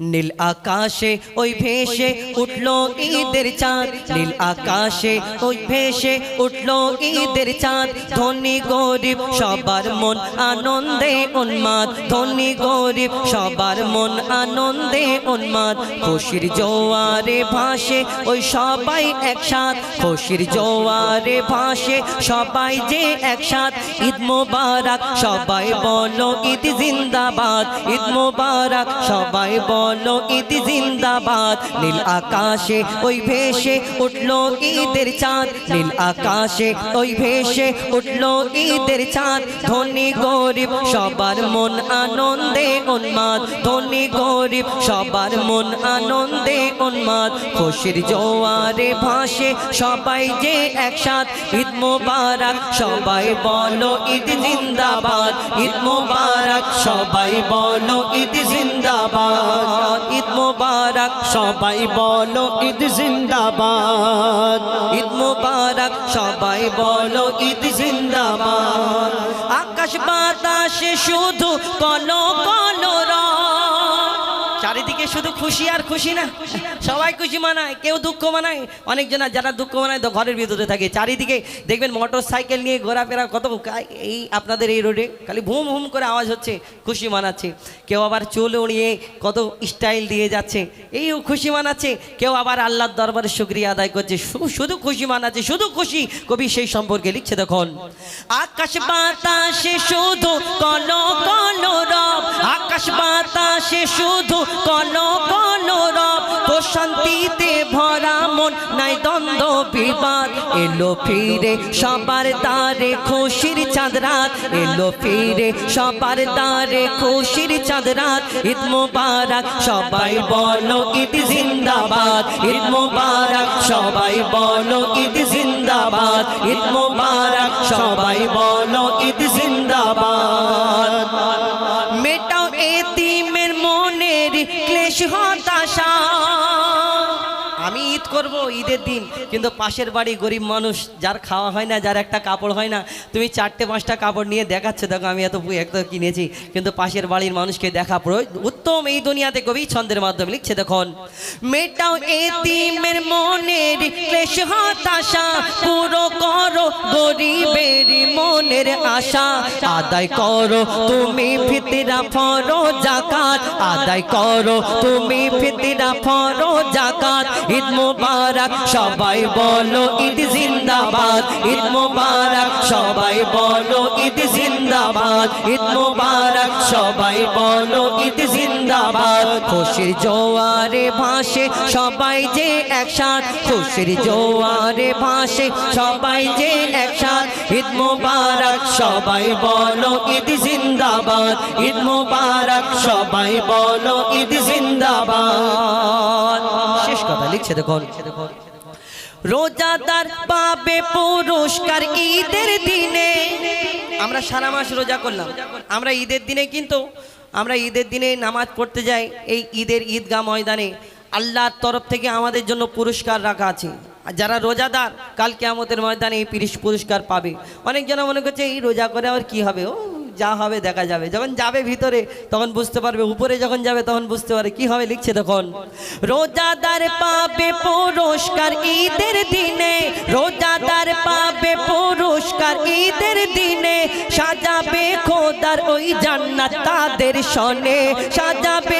নীল আকাশে ওই ভেসে উঠল ঈদের চাঁদ। নীল আকাশে ওই ভেসে উঠল ঈদের চাঁদ। ধনী গরিব, সবার মন আনন্দে উন্মাদ। ধনী গরিব, সবার মন আনন্দে উন্মাদ। খুশির জোয়ারে ভাসে ওই সবাই একসাথ। খুশির জোয়ারে ভাসে সবাই যে একসাথ। ঈদ মোবারক, সবাই বলো ঈদ জিন্দাবাদ। ঈদ মোবারক, সবাই বলো ঈদ জিন্দাবাদ। নীল আকাশে ওই ভেসে উঠল ঈদের চাঁদ। নীল আকাশে ওই ভেসে উঠল ঈদের চাঁদ। ধনী গরিব, সবার মন আনন্দে উন্মাদ। ধনী গরিব, সবার মন আনন্দে উন্মাদ, খুশির জোয়ারে ভাসে সবাই যে একসাথ। ঈদ মোবারক, সবাই বলো ঈদ জিন্দাবাদ। ঈদ মোবারক, সবাই বলো ঈদ জিন্দাবাদ। ঈদ মোবারক, সবাই বলো ঈদ জিন্দাবাদ। ঈদ মোবারক, সবাই বলো ঈদ জিন্দাবাদ। আকাশ বাতাসে শুধু কলো কলো চারিদিকে শুধু খুশি আর খুশি না, সবাই খুশি মানায়, কেউ দুঃখ মানায়। অনেকজন যারা দুঃখ মানায় তো ঘরের ভিতরে থাকে। চারিদিকে দেখবেন মোটর সাইকেল নিয়ে ঘোরাফেরা কত এই আপনাদের এই রোডে খালি ভুম ভুম করে আওয়াজ হচ্ছে, খুশি মানাচ্ছে। কেউ আবার চুল উড়িয়ে কত স্টাইল দিয়ে যাচ্ছে এই খুশি মানাচ্ছে। কেউ আবার আল্লাহর দরবারে শুক্রিয়া আদায় করছে শুধু খুশি মানাচ্ছে, শুধু খুশি। কবি সেই সম্পর্কে লিখছে তখন আকাশ বাতাসে শুধু কলো কলো রব। আকাশ বাতাসে শুধু কলো কলো রব প্রশান্তিতে ভরা মন, নাই দ্বন্দ্ব, বিবাদ। এলো ফিরে সবার দ্বারে খুশির চাঁদ রাত। এলো ফিরে সবার দ্বারে খুশির চাঁদ রাত। ঈদ মুবারক, সবাই বলো ঈদ জিন্দাবাদ। ঈদ মুবারক, সবাই বলো ঈদ জিন্দাবাদ। ঈদ মুবারক, সবাই বলো ঈদ ক্লেশ হতাশা আমি ঈদ করব ঈদের দিন, কিন্তু পাশের বাড়ি গরিব মানুষ, যার খাওয়া হয় না, যার একটা কাপড় হয় না, তুমি চারটে পাঁচটা কাপড় নিয়ে দেখাচ্ছে, দেখো আমি এত এত কিনেছি, কিন্তু পাশের বাড়ির মানুষকে দেখা প্রয়োজন উত্তম এই দুনিয়াতে কবি ছন্দের মাধ্যমে লিখছে, দেখুন। মেটাও এতিমের মনের ক্লেশ হতাশা, পুরো করো গরিবের মনের আশা। আদায় করো তুমি ফিতরা, ফরো জাকাত আদায় করো তুমি ফিতরা, ফরো জাকাত ঈদ মুবারক, সবাই বলো ঈদ জিন্দাবাদ। ঈদ মুবারক, সবাই বলো ঈদ জিন্দাবাদ। ঈদ মুবারক, সবাই বলো ঈদ জিন্দাবাদ। খুশির জোয়ারে ভাসে সবাই যে একসাথ। খুশির জোয়ারে ভাসে, সবাই যে একসাথ। ঈদ মুবারক, সবাই বলো ঈদ জিন্দাবাদ। ঈদ মুবারক, সবাই বলো ঈদ জিন্দাবাদ। শেষ কথা, লিখছে দেখুন। রোজাদার পাবে পুরস্কার ঈদের দিনে। আমরা সারা মাস রোজা করলাম। আমরা ঈদের দিনে কিন্তু, আমরা ঈদের দিনে নামাজ পড়তে যাই। এই ঈদের ঈদগাহ ময়দানে আল্লাহর তরফ থেকে আমাদের জন্য পুরস্কার রাখা আছে। যারা রোজাদার, কাল কেয়ামতের ময়দানে এই পিরিশ- পুরস্কার পাবে। অনেকজন মনে করছে, এই রোজা করে আবার কি হবে? ও, যা হবে দেখা যাবে। যখন যাবে ভিতরে, তখন বুঝতে পারবে, উপরে যখন যাবে, তখন বুঝতে পারবে কি হবে, লিখছে তখন। রোজাদার পাবে পুরস্কার ঈদের দিনে, রোজাদার পাবে পুরস্কার ঈদের দিনে, সাজাবে খোদার ওই জান্নাত তাদের সনে, সাজাবে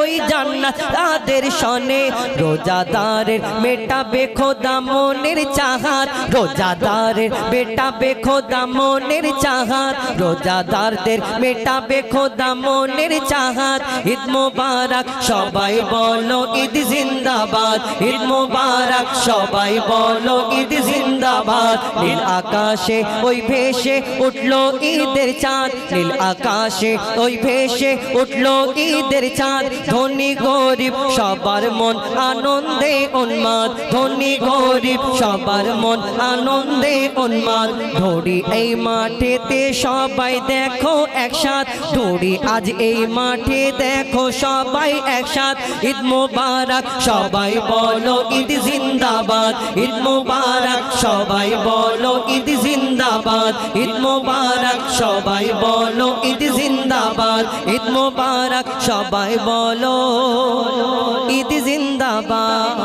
ওই জান্নাত তাদের সনে। রোজাদারের মেটাবে খোদা মনের চাহাত। রোজাদারের মেটাবে খোদা মনের চাহাত। রোজাদারদের মেটাবে খোদা মনের চাহাত। ঈদ মোবারক সবাই বলো ঈদ জিন্দাবাদ। ঈদ মোবারক সবাই বলো ঈদ জিন্দাবাদ। নীল আকাশে ওই ভেসে উঠল ঈদের চাঁদ। নীল আকাশে ওই ভেসে উঠল ঈদের চাঁদ। ধনী গরিব, সবার মন আনন্দে উন্মাদ। ধনী গরিব, সবার মন আনন্দে উন্মাদ। ধরি এই মাঠেতে সবাই দেখো একসাথ। দৌড়ি আজ এই মাঠে দেখো সবাই একসাথ। ঈদ মোবারক, সবাই বলো ঈদ জিন্দাবাদ। ঈদ মোবারক, সবাই বলো ঈদ জিন্দাবাদ। ঈদ মোবারক, সবাই বলো ঈদ জিন্দাবাদ। ঈদ মোবারক সবাই বলো ঈদ জিন্দাবাদ।